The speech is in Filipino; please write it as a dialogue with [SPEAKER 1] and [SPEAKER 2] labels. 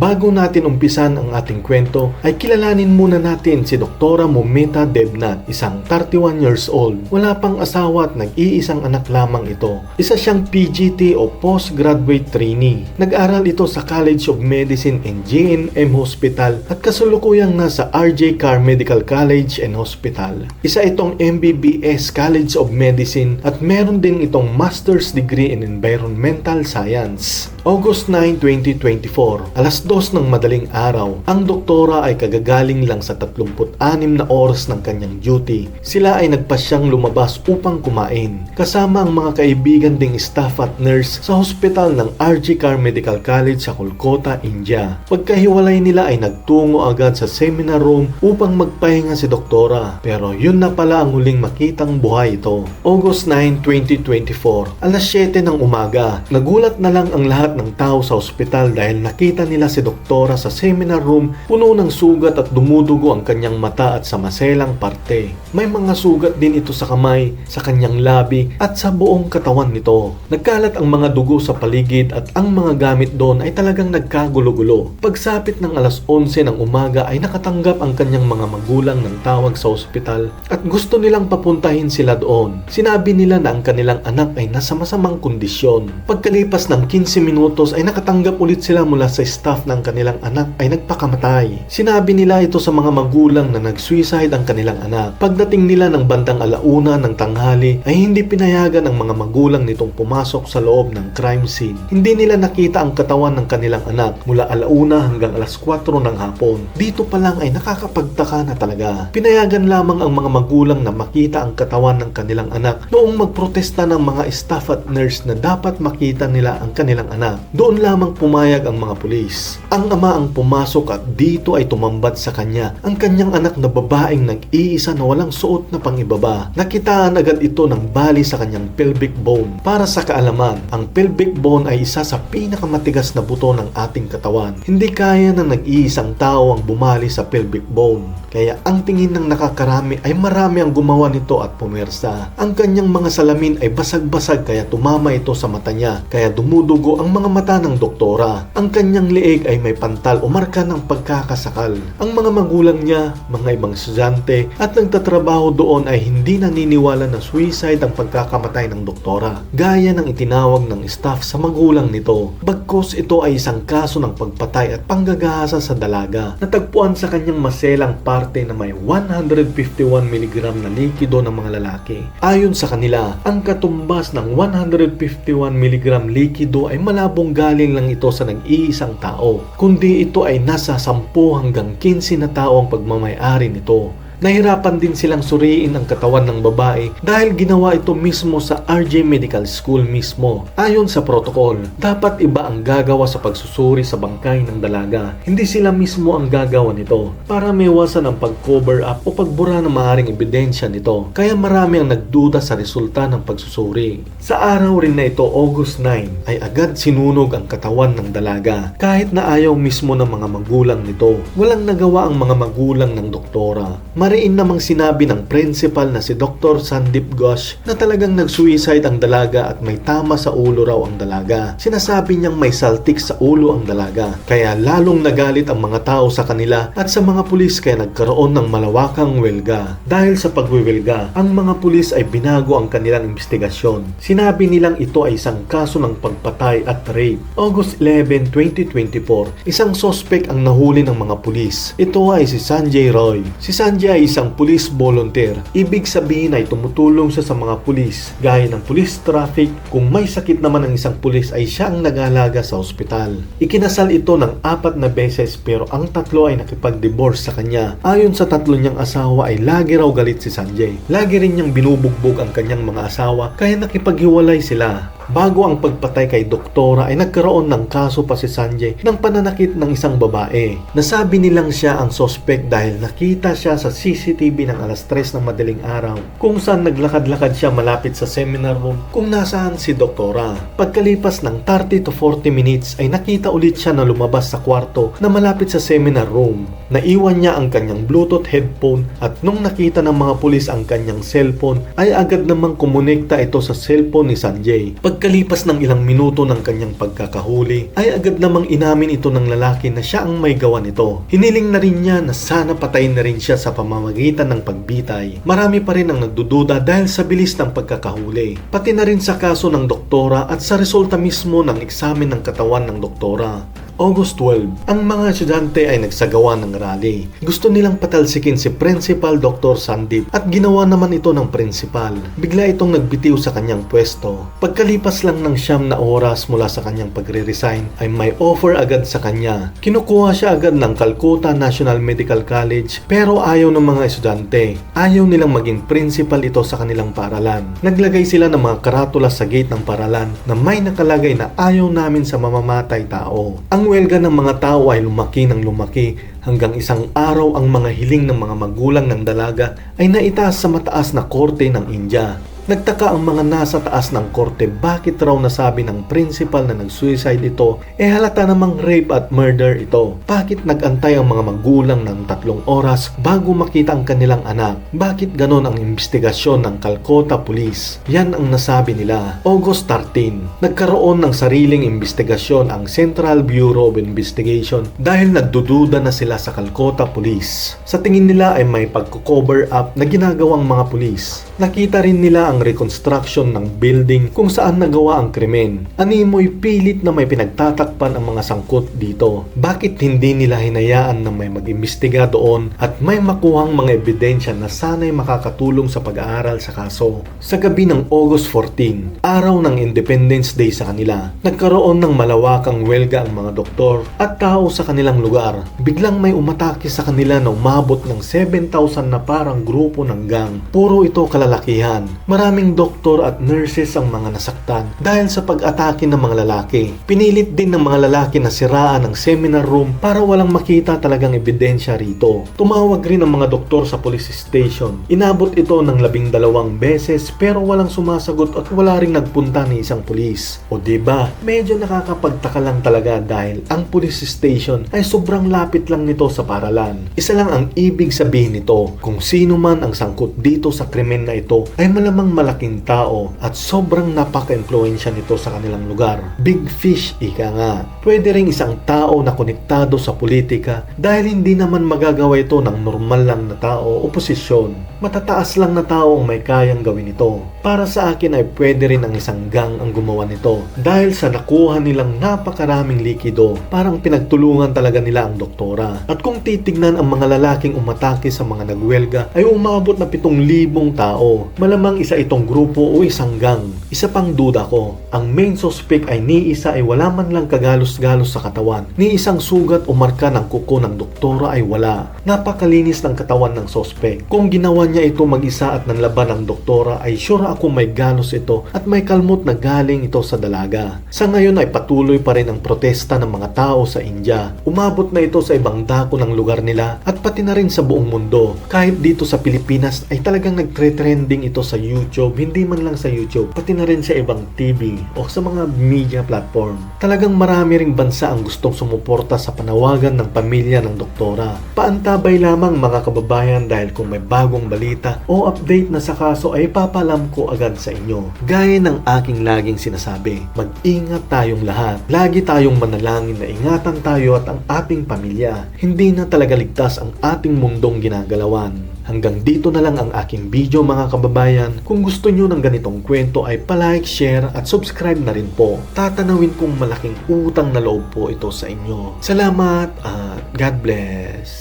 [SPEAKER 1] Bago natin umpisan ang ating kwento, ay kilalanin muna natin si Doktora Momita Debnat, isang 31 years old. Wala pang asawa at nag-iisang anak lamang ito. Isa siyang PGT o Postgraduate Trainee. Nag-aral ito sa College of Medicine and G&M Hospital at kasulukuyang nasa RJ Carr Medical College and Hospital. Isa itong MBBS College of Medicine at meron din itong Master's Degree in Environmental Science. August 9, 2024, alas 2 ng madaling araw, ang doktora ay kagagaling lang sa 36 na oras ng kanyang duty. Sila ay nagpasyang lumabas upang kumain, kasama ang mga kaibigan ding staff at nurse sa hospital ng RG Carr Medical College sa Kolkata, India. Pagkahiwalay nila ay nagtungo agad sa seminar room upang magpahinga si doktora. Pero yun na pala ang huling makitang buhay ito. August 9, 2024, alas 7 ng umaga, nagulat na lang ang lahat ng tao sa ospital dahil nakita nila si doktora sa seminar room puno ng sugat at dumudugo ang kanyang mata at sa maselang parte. May mga sugat din ito sa kamay, sa kanyang labi at sa buong katawan nito. Nagkalat ang mga dugo sa paligid at ang mga gamit doon ay talagang nagkagulo-gulo. Pagsapit ng alas 11 ng umaga ay nakatanggap ang kanyang mga magulang ng tawag sa ospital at gusto nilang papuntahin sila doon. Sinabi nila na ang kanilang anak ay nasa masamang kondisyon. Pagkalipas ng 15 minutos ay nakatanggap ulit sila mula sa staff ng kanilang anak ay nagpakamatay. Sinabi nila ito sa mga magulang na nag-suicide ang kanilang anak. Pagdating nila ng bandang alauna ng tanghali ay hindi pinayagan ng mga magulang nitong pumasok sa loob ng crime scene. Hindi nila nakita ang katawan ng kanilang anak mula alauna hanggang alas 4 ng hapon. Dito pa lang ay nakakapagtaka na talaga. Pinayagan lamang ang mga magulang na makita ang katawan ng kanilang anak noong magprotesta ng mga staff at nurse na dapat makita nila ang kanilang anak. Doon lamang pumayag ang mga pulis. Ang ama ang pumasok at dito ay tumambat sa kanya ang kanyang anak na babaeng nag-iisa na walang suot na pangibaba. Nakitaan agad ito ng bali sa kanyang pelvic bone. Para sa kaalaman, ang pelvic bone ay isa sa pinakamatigas na buto ng ating katawan. Hindi kaya ng nag-iisang tao ang bumali sa pelvic bone. Kaya ang tingin ng nakakarami ay marami ang gumawa nito at pumersa. Ang kanyang mga salamin ay basag-basag kaya tumama ito sa mata niya. Kaya dumudugo ang mga mata ng doktora. Ang kanyang leeg ay may pantal o marka ng pagkakasakal. Ang mga magulang niya, mga ibang estudyante at nagtatrabaho doon ay hindi naniniwala na suicide ang pagkakamatay ng doktora. Gaya ng itinawag ng staff sa magulang nito. Bagkos ito ay isang kaso ng pagpatay at panggagahasa sa dalaga. Natagpuan sa kanyang maselang parte na may 151 mg na likido ng mga lalaki. Ayon sa kanila, ang katumbas ng 151 mg likido ay malabong galing lang ito sa nag-iisang tao, kundi ito ay nasa 10 hanggang 15 na tao ang pagmamayari nito. Nahirapan din silang suriin ang katawan ng babae dahil ginawa ito mismo sa RJ Medical School mismo. Ayon sa protocol, dapat iba ang gagawa sa pagsusuri sa bangkay ng dalaga. Hindi sila mismo ang gagawa nito para maiwasan ang pag-cover up o pagbura ng maaaring ebidensya nito. Kaya marami ang nagduda sa resulta ng pagsusuri. Sa araw rin na ito, August 9, ay agad sinunog ang katawan ng dalaga kahit na ayaw mismo ng mga magulang nito. Walang nagawa ang mga magulang ng doktora. Mariin namang sinabi ng principal na si Dr. Sandip Ghosh na talagang nag-suicide ang dalaga at may tama sa ulo raw ang dalaga. Sinasabi niyang may saltik sa ulo ang dalaga. Kaya lalong nagalit ang mga tao sa kanila at sa mga pulis kaya nagkaroon ng malawakang welga. Dahil sa pagwewelga, ang mga pulis ay binago ang kanilang investigasyon. Sinabi nilang ito ay isang kaso ng pagpatay at rape. August 11, 2024, isang sospek ang nahuli ng mga pulis. Ito ay si Sanjay Roy. Si Sanjay ay isang police volunteer. Ibig sabihin ay tumutulong siya sa mga pulis. Gaya ng police traffic, kung may sakit naman ang isang pulis ay siya ang nag-aalaga sa ospital. Ikinasal ito ng apat na beses pero ang tatlo ay nakipag-divorce sa kanya. Ayon sa tatlo niyang asawa ay lagi raw galit si Sanjay. Lagi rin niyang binubugbog ang kanyang mga asawa kaya nakipaghiwalay sila. Bago ang pagpatay kay doktora ay nagkaroon ng kaso pa si Sanjay ng pananakit ng isang babae. Nasabi nilang siya ang sospek dahil nakita siya sa CCTV ng alas 3 ng madaling araw kung saan naglakad-lakad siya malapit sa seminar room kung nasaan si doktora. Pagkalipas ng 30 to 40 minutes ay nakita ulit siya na lumabas sa kwarto na malapit sa seminar room. Naiwan niya ang kanyang bluetooth headphone at nung nakita ng mga pulis ang kanyang cellphone ay agad namang kumonekta ito sa cellphone ni Sanjay. Pag Pagkalipas ng ilang minuto ng kanyang pagkakahuli, ay agad namang inamin ito ng lalaki na siya ang may gawa nito. Hiniling na rin niya na sana patayin na rin siya sa pamamagitan ng pagbitay. Marami pa rin ang nagdududa dahil sa bilis ng pagkakahuli. Pati na rin sa kaso ng doktora at sa resulta mismo ng eksamen ng katawan ng doktora. August 12, ang mga estudyante ay nagsagawa ng rally. Gusto nilang patalsikin si Principal Dr. Sandip at ginawa naman ito ng principal. Bigla itong nagbitiw sa kanyang pwesto. Pagkalipas lang ng siyam na oras mula sa kanyang pagre-resign ay may offer agad sa kanya. Kinukuha siya agad ng Calcutta National Medical College pero ayaw ng mga estudyante. Ayaw nilang maging principal ito sa kanilang paralan. Naglagay sila ng mga karatula sa gate ng paralan na may nakalagay na ayaw namin sa mamamatay tao. Ang welga ng mga tao ay lumaki ng lumaki hanggang isang araw ang mga hiling ng mga magulang ng dalaga ay naitaas sa mataas na korte ng India. Nagtaka ang mga nasa taas ng korte bakit raw nasabi ng principal na nag-suicide ito eh halata namang rape at murder ito. Bakit nagantay ang mga magulang ng tatlong oras bago makita ang kanilang anak? Bakit ganon ang investigasyon ng Calcutta Police? Yan ang nasabi nila. August 13, nagkaroon ng sariling investigasyon ang Central Bureau of Investigation dahil nagdududa na sila sa Calcutta Police. Sa tingin nila ay may pagko-cover up na ginagawang mga pulis. Nakita rin nila ang reconstruction ng building kung saan nagawa ang krimen. Animoy pilit na may pinagtatakpan ang mga sangkot dito. Bakit hindi nila hinayaan na may mag-imbestiga doon at may makuhang mga ebidensya na sana'y makakatulong sa pag-aaral sa kaso? Sa gabi ng August 14, araw ng Independence Day sa kanila, nagkaroon ng malawakang welga ang mga doktor at tao sa kanilang lugar. Biglang may umatake sa kanila na umabot ng 7,000 na parang grupo ng gang. Puro ito kalalakihan. Maraming doktor at nurses ang mga nasaktan dahil sa pag-atake ng mga lalaki. Pinilit din ng mga lalaki na siraan ang seminar room para walang makita talagang ebidensya rito. Tumawag rin ang mga doktor sa police station. Inabot ito ng labing dalawang beses pero walang sumasagot at wala ring nagpunta ni isang pulis. O ba? Medyo nakakapagtaka lang talaga dahil ang police station ay sobrang lapit lang nito sa paralan. Isa lang ang ibig sabihin nito kung sino man ang sangkot dito sa krimen na ito ay malamang malaking tao at sobrang napaka-influensya nito sa kanilang lugar. Big fish, ika nga. Pwede ring isang tao na konektado sa politika dahil hindi naman magagawa ito ng normal lang na tao o posisyon. Matataas lang na tao ang may kayang gawin ito. Para sa akin ay pwede rin ang isang gang ang gumawa nito dahil sa nakuha nilang napakaraming likido parang pinagtulungan talaga nila ang doktora. At kung titignan ang mga lalaking umatake sa mga nagwelga ay umabot na 7,000 tao. Malamang isa itong grupo o isang gang. Isa pang duda ko, ang main suspect ay ni isa ay wala man lang kagalos-galos sa katawan. Ni isang sugat o marka ng kuko ng doktora ay wala. Napakalinis ng katawan ng suspect. Kung ginawa niya ito mag-isa at nanlaban ng doktora ay sure ako may galos ito at may kalmot na galing ito sa dalaga. Sa ngayon ay patuloy pa rin ang protesta ng mga tao sa India. Umabot na ito sa ibang dako ng lugar nila at pati na rin sa buong mundo. Kahit dito sa Pilipinas ay talagang nagtre-trending ito sa YouTube, hindi man lang sa YouTube, pati na rin sa ibang TV o sa mga media platform. Talagang marami ring bansa ang gustong sumuporta sa panawagan ng pamilya ng doktora. Paantabay lamang mga kababayan dahil kung may bagong balita o update na sa kaso ay papalam ko agad sa inyo. Gaya ng aking laging sinasabi, mag-ingat tayong lahat. Lagi tayong manalangin na ingatan tayo at ang ating pamilya. Hindi na talaga ligtas ang ating mundong ginagalawan. Hanggang dito na lang ang aking video mga kababayan. Kung gusto nyo ng ganitong kwento ay palike, share at subscribe na rin po. Tatanawin kong malaking utang na loob po ito sa inyo. Salamat at God bless.